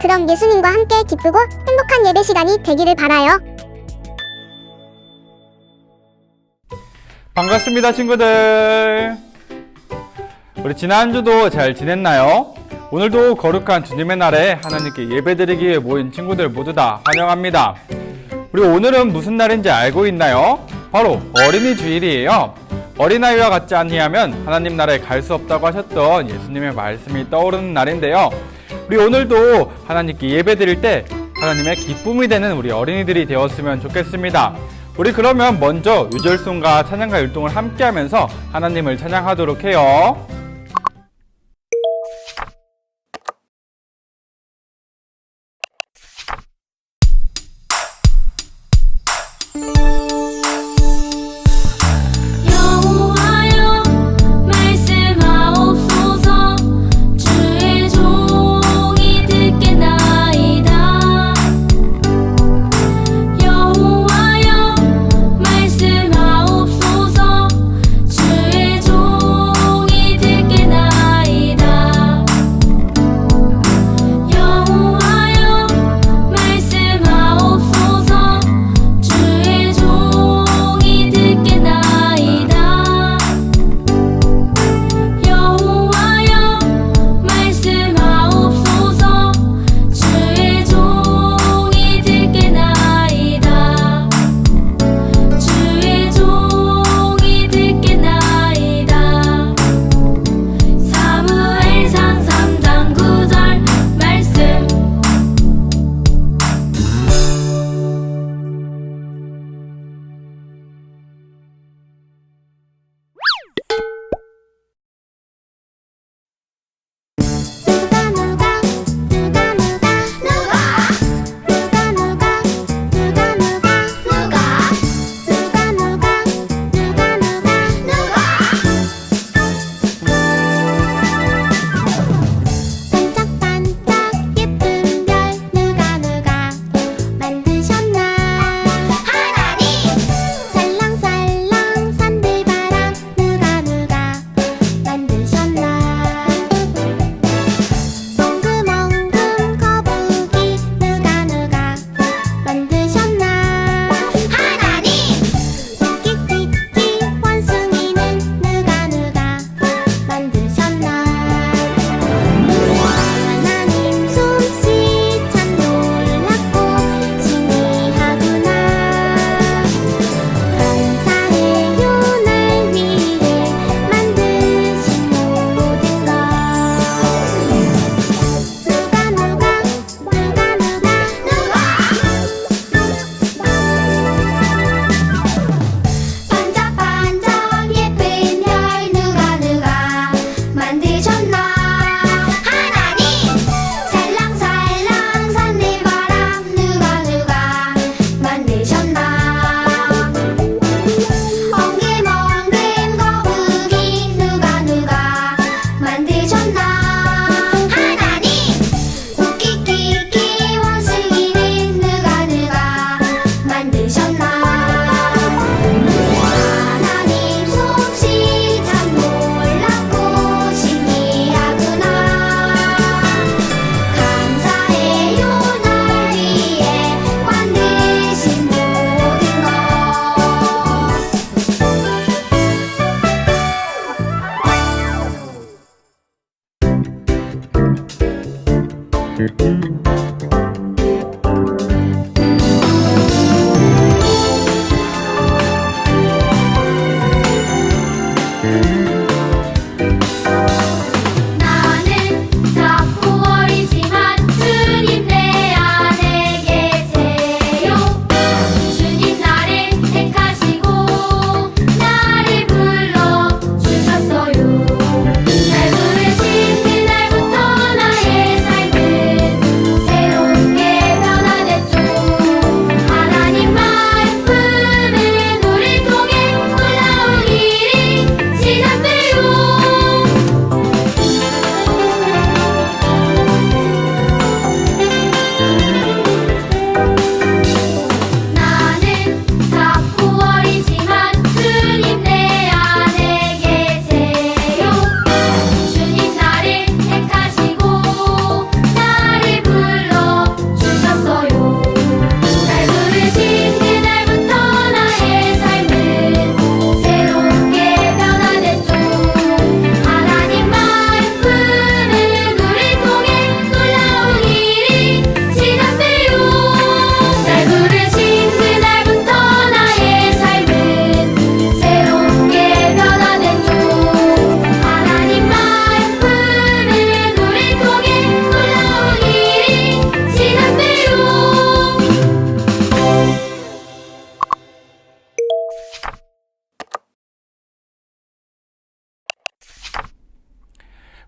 그럼 예수님과 함께 기쁘고 행복한 예배 시간이 되기를 바라요. 반갑습니다, 친구들. 우리 지난주도 잘 지냈나요? 오늘도 거룩한 주님의 날에 하나님께 예배드리기 위해 모인 친구들 모두 다 환영합니다. 우리 오늘은 무슨 날인지 알고 있나요? 바로 어린이 주일이에요. 어린아이와 같지 아니하면 하나님 나라에 갈 수 없다고 하셨던 예수님의 말씀이 떠오르는 날인데요. 우리 오늘도 하나님께 예배 드릴 때 하나님의 기쁨이 되는 우리 어린이들이 되었으면 좋겠습니다. 우리 그러면 먼저 유절송과 찬양가 율동을 함께 하면서 하나님을 찬양하도록 해요.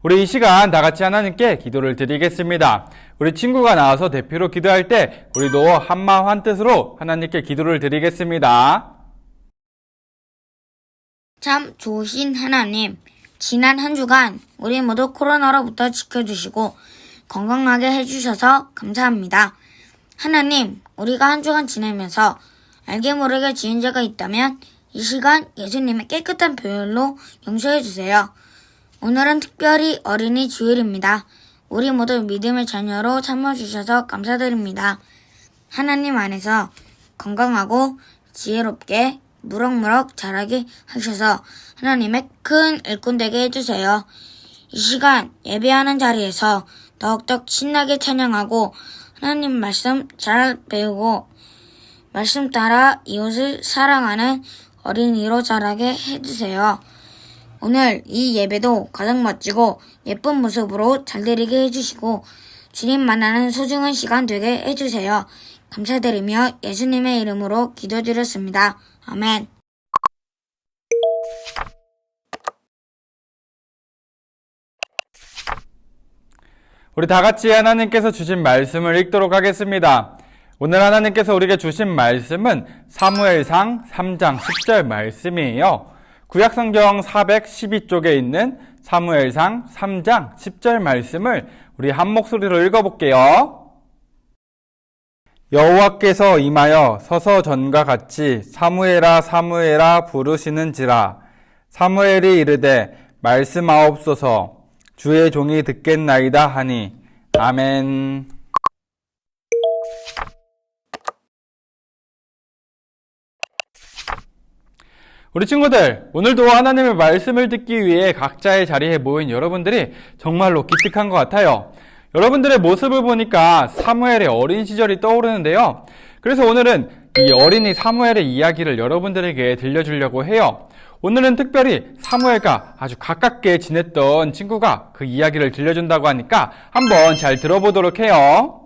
우리 이 시간 다 같이 하나님께 기도를 드리겠습니다. 우리 친구가 나와서 대표로 기도할 때 우리도 한마음 한뜻으로 하나님께 기도를 드리겠습니다. 참 좋으신 하나님, 지난 한 주간 우리 모두 코로나로부터 지켜주시고 건강하게 해주셔서 감사합니다. 하나님, 우리가 한 주간 지내면서 알게 모르게 지은 죄가 있다면 이 시간 예수님의 깨끗한 표현로 용서해 주세요. 오늘은 특별히 어린이 주일입니다. 우리 모두 믿음의 자녀로 삼아주셔서 감사드립니다. 하나님 안에서 건강하고 지혜롭게 무럭무럭 자라게 하셔서 하나님의 큰 일꾼 되게 해주세요. 이 시간 예배하는 자리에서 더욱더 신나게 찬양하고 하나님 말씀 잘 배우고 말씀 따라 이웃을 사랑하는 어린이로 자라게 해주세요. 오늘 이 예배도 가장 멋지고 예쁜 모습으로 잘 드리게 해주시고 주님 만나는 소중한 시간 되게 해주세요. 감사드리며 예수님의 이름으로 기도드렸습니다. 아멘. 우리 다 같이 하나님께서 주신 말씀을 읽도록 하겠습니다. 오늘 하나님께서 우리에게 주신 말씀은 사무엘상 3장 10절 말씀이에요. 구약성경 412쪽에 있는 사무엘상 3장 10절 말씀을 우리 한 목소리로 읽어볼게요. 여호와께서 임하여 서서 전과 같이 사무엘아 사무엘아 부르시는지라 사무엘이 이르되 말씀하옵소서 주의 종이 듣겠나이다 하니 아멘. 우리 친구들, 오늘도 하나님의 말씀을 듣기 위해 각자의 자리에 모인 여러분들이 정말로 기특한 것 같아요. 여러분들의 모습을 보니까 사무엘의 어린 시절이 떠오르는데요. 그래서 오늘은 이 어린이 사무엘의 이야기를 여러분들에게 들려주려고 해요. 오늘은 특별히 사무엘과 아주 가깝게 지냈던 친구가 그 이야기를 들려준다고 하니까 한번 잘 들어보도록 해요.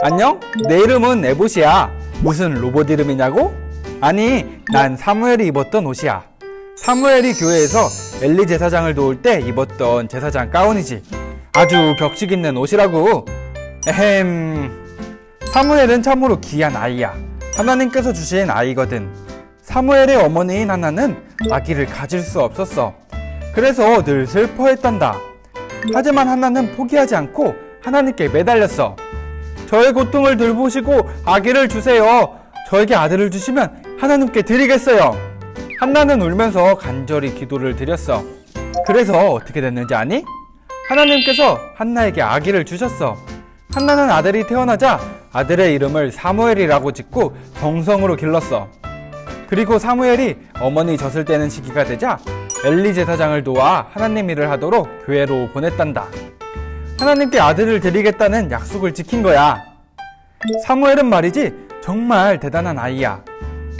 안녕? 내 이름은 에봇이야. 무슨 로봇 이름이냐고? 아니, 난 사무엘이 입었던 옷이야. 사무엘이 교회에서 엘리 제사장을 도울 때 입었던 제사장 가운이지. 아주 격식 있는 옷이라고. 에헴. 사무엘은 참으로 귀한 아이야. 하나님께서 주신 아이거든. 사무엘의 어머니인 하나는 아기를 가질 수 없었어. 그래서 늘 슬퍼했단다. 하지만 하나는 포기하지 않고 하나님께 매달렸어. 저의 고통을 들보시고 아기를 주세요. 저에게 아들을 주시면 하나님께 드리겠어요. 한나는 울면서 간절히 기도를 드렸어. 그래서 어떻게 됐는지 아니? 하나님께서 한나에게 아기를 주셨어. 한나는 아들이 태어나자 아들의 이름을 사무엘이라고 짓고 정성으로 길렀어. 그리고 사무엘이 어머니 젖을 떼는 시기가 되자 엘리 제사장을 도와 하나님 일을 하도록 교회로 보냈단다. 하나님께 아들을 드리겠다는 약속을 지킨 거야. 사무엘은 말이지 정말 대단한 아이야.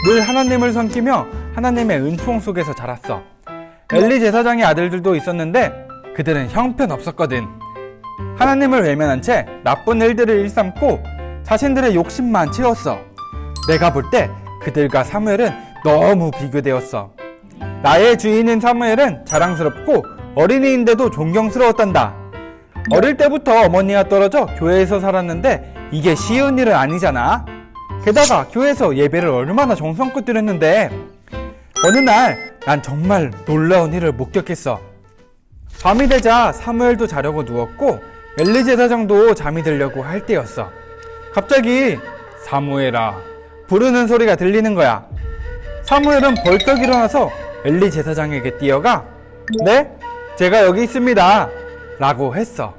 늘 하나님을 섬기며 하나님의 은총 속에서 자랐어. 엘리 제사장의 아들들도 있었는데 그들은 형편없었거든. 하나님을 외면한 채 나쁜 일들을 일삼고 자신들의 욕심만 채웠어. 내가 볼 때 그들과 사무엘은 너무 비교되었어. 나의 주인인 사무엘은 자랑스럽고 어린이인데도 존경스러웠단다. 어릴 때부터 어머니와 떨어져 교회에서 살았는데 이게 쉬운 일은 아니잖아. 게다가 교회에서 예배를 얼마나 정성껏 드렸는데 어느 날 난 정말 놀라운 일을 목격했어. 밤이 되자 사무엘도 자려고 누웠고 엘리 제사장도 잠이 들려고 할 때였어. 갑자기 사무엘아 부르는 소리가 들리는 거야. 사무엘은 벌떡 일어나서 엘리 제사장에게 뛰어가 네? 제가 여기 있습니다. 라고 했어.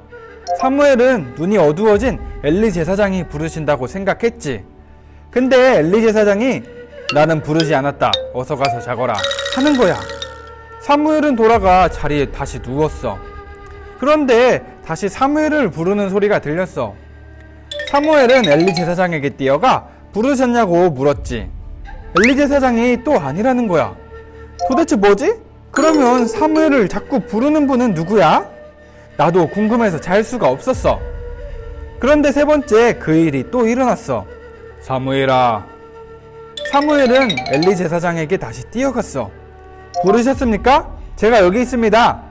사무엘은 눈이 어두워진 엘리 제사장이 부르신다고 생각했지. 근데 엘리 제 사장이 나는 부르지 않았다. 어서 가서 자거라. 하는 거야. 사무엘은 돌아가 자리에 다시 누웠어. 그런데 다시 사무엘을 부르는 소리가 들렸어. 사무엘은 엘리 제사장에게 뛰어가 부르셨냐고 물었지. 엘리 제사장이 또 아니라는 거야. 도대체 뭐지? 그러면 사무엘을 자꾸 부르는 분은 누구야? 나도 궁금해서 잘 수가 없었어. 그런데 세 번째 그 일이 또 일어났어. 사무엘아. 사무엘은 엘리 제사장에게 다시 뛰어갔어. 부르셨습니까? 제가 여기 있습니다.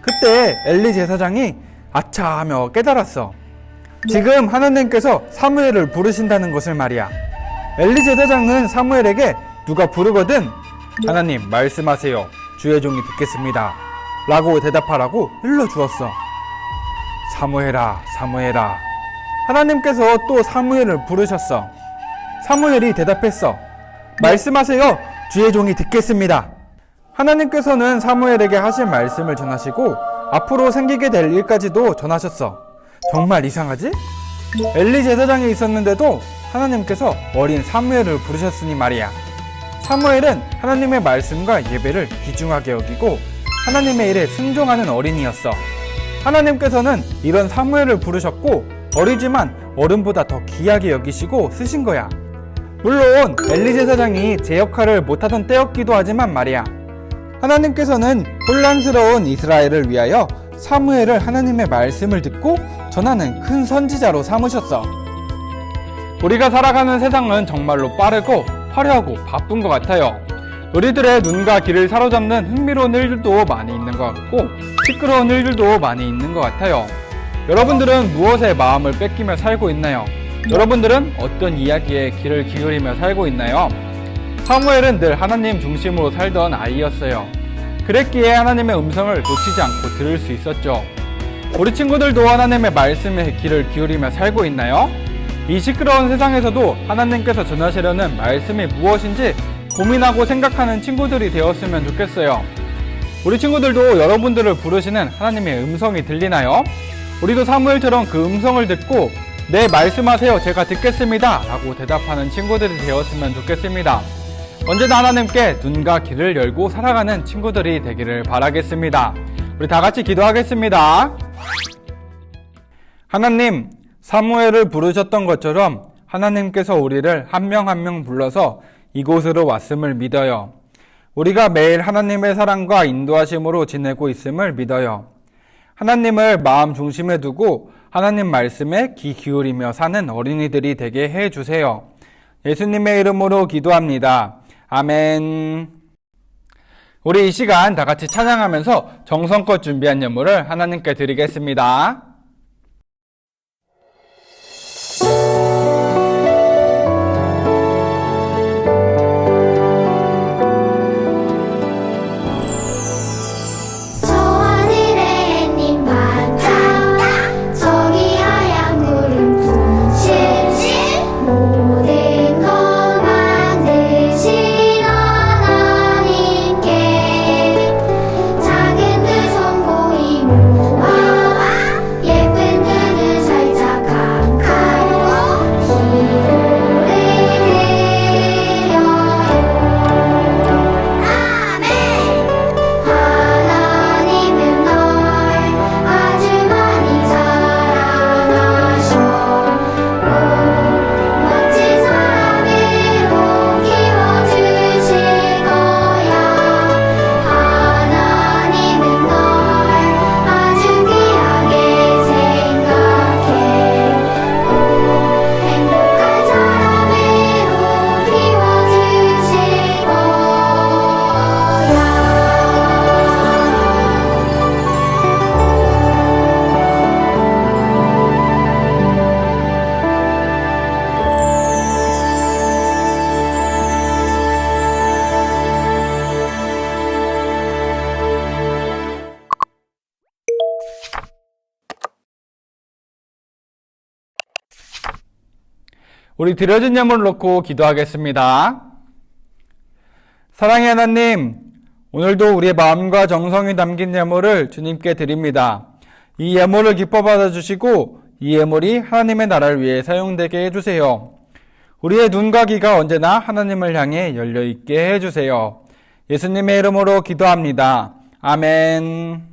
그때 엘리 제사장이 아차 하며 깨달았어. 지금 하나님께서 사무엘을 부르신다는 것을 말이야. 엘리 제사장은 사무엘에게 누가 부르거든 하나님 말씀하세요. 주의 종이 듣겠습니다. 라고 대답하라고 일러주었어. 사무엘아, 사무엘아. 하나님께서 또 사무엘을 부르셨어. 사무엘이 대답했어. 말씀하세요. 주의 종이 듣겠습니다. 하나님께서는 사무엘에게 하실 말씀을 전하시고 앞으로 생기게 될 일까지도 전하셨어. 정말 이상하지? 엘리 제사장이 있었는데도 하나님께서 어린 사무엘을 부르셨으니 말이야. 사무엘은 하나님의 말씀과 예배를 귀중하게 여기고 하나님의 일에 순종하는 어린이였어. 하나님께서는 이런 사무엘을 부르셨고 어리지만 어른보다 더 귀하게 여기시고 쓰신 거야. 물론 엘리 제 사장이 제 역할을 못하던 때였기도 하지만 말이야. 하나님께서는 혼란스러운 이스라엘을 위하여 사무엘을 하나님의 말씀을 듣고 전하는 큰 선지자로 삼으셨어. 우리가 살아가는 세상은 정말로 빠르고 화려하고 바쁜 것 같아요. 우리들의 눈과 귀를 사로잡는 흥미로운 일들도 많이 있는 것 같고 시끄러운 일들도 많이 있는 것 같아요. 여러분들은 무엇에 마음을 뺏기며 살고 있나요? 여러분들은 어떤 이야기에 귀를 기울이며 살고 있나요? 사무엘은 늘 하나님 중심으로 살던 아이였어요. 그랬기에 하나님의 음성을 놓치지 않고 들을 수 있었죠. 우리 친구들도 하나님의 말씀에 귀를 기울이며 살고 있나요? 이 시끄러운 세상에서도 하나님께서 전하시려는 말씀이 무엇인지 고민하고 생각하는 친구들이 되었으면 좋겠어요. 우리 친구들도 여러분들을 부르시는 하나님의 음성이 들리나요? 우리도 사무엘처럼 그 음성을 듣고 네 말씀하세요 제가 듣겠습니다 라고 대답하는 친구들이 되었으면 좋겠습니다. 언제나 하나님께 눈과 귀를 열고 살아가는 친구들이 되기를 바라겠습니다. 우리 다 같이 기도하겠습니다. 하나님, 사무엘을 부르셨던 것처럼 하나님께서 우리를 한 명 한 명 불러서 이곳으로 왔음을 믿어요. 우리가 매일 하나님의 사랑과 인도하심으로 지내고 있음을 믿어요. 하나님을 마음 중심에 두고 하나님 말씀에 귀 기울이며 사는 어린이들이 되게 해 주세요. 예수님의 이름으로 기도합니다. 아멘. 우리 이 시간 다 같이 찬양하면서 정성껏 준비한 예물을 하나님께 드리겠습니다. 우리 드려진 예물을 놓고 기도하겠습니다. 사랑의 하나님, 오늘도 우리의 마음과 정성이 담긴 예물을 주님께 드립니다. 이 예물을 기뻐 받아주시고 이 예물이 하나님의 나라를 위해 사용되게 해주세요. 우리의 눈과 귀가 언제나 하나님을 향해 열려 있게 해주세요. 예수님의 이름으로 기도합니다. 아멘.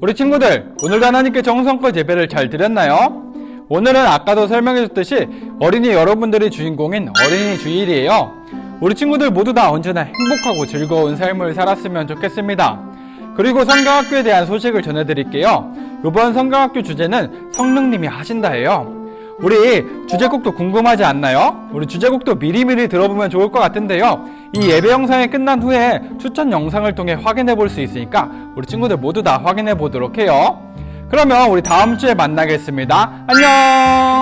우리 친구들, 오늘도 하나님께 정성껏 예배를 잘 드렸나요? 오늘은 아까도 설명해줬듯이 어린이 여러분들이 주인공인 어린이 주일이에요. 우리 친구들 모두 다 언제나 행복하고 즐거운 삶을 살았으면 좋겠습니다. 그리고 성경학교에 대한 소식을 전해드릴게요. 이번 성경학교 주제는 성령님이 하신다예요. 우리 주제곡도 궁금하지 않나요? 우리 주제곡도 미리미리 들어보면 좋을 것 같은데요. 이 예배 영상이 끝난 후에 추천 영상을 통해 확인해 볼 수 있으니까 우리 친구들 모두 다 확인해 보도록 해요. 그러면 우리 다음 주에 만나겠습니다. 안녕!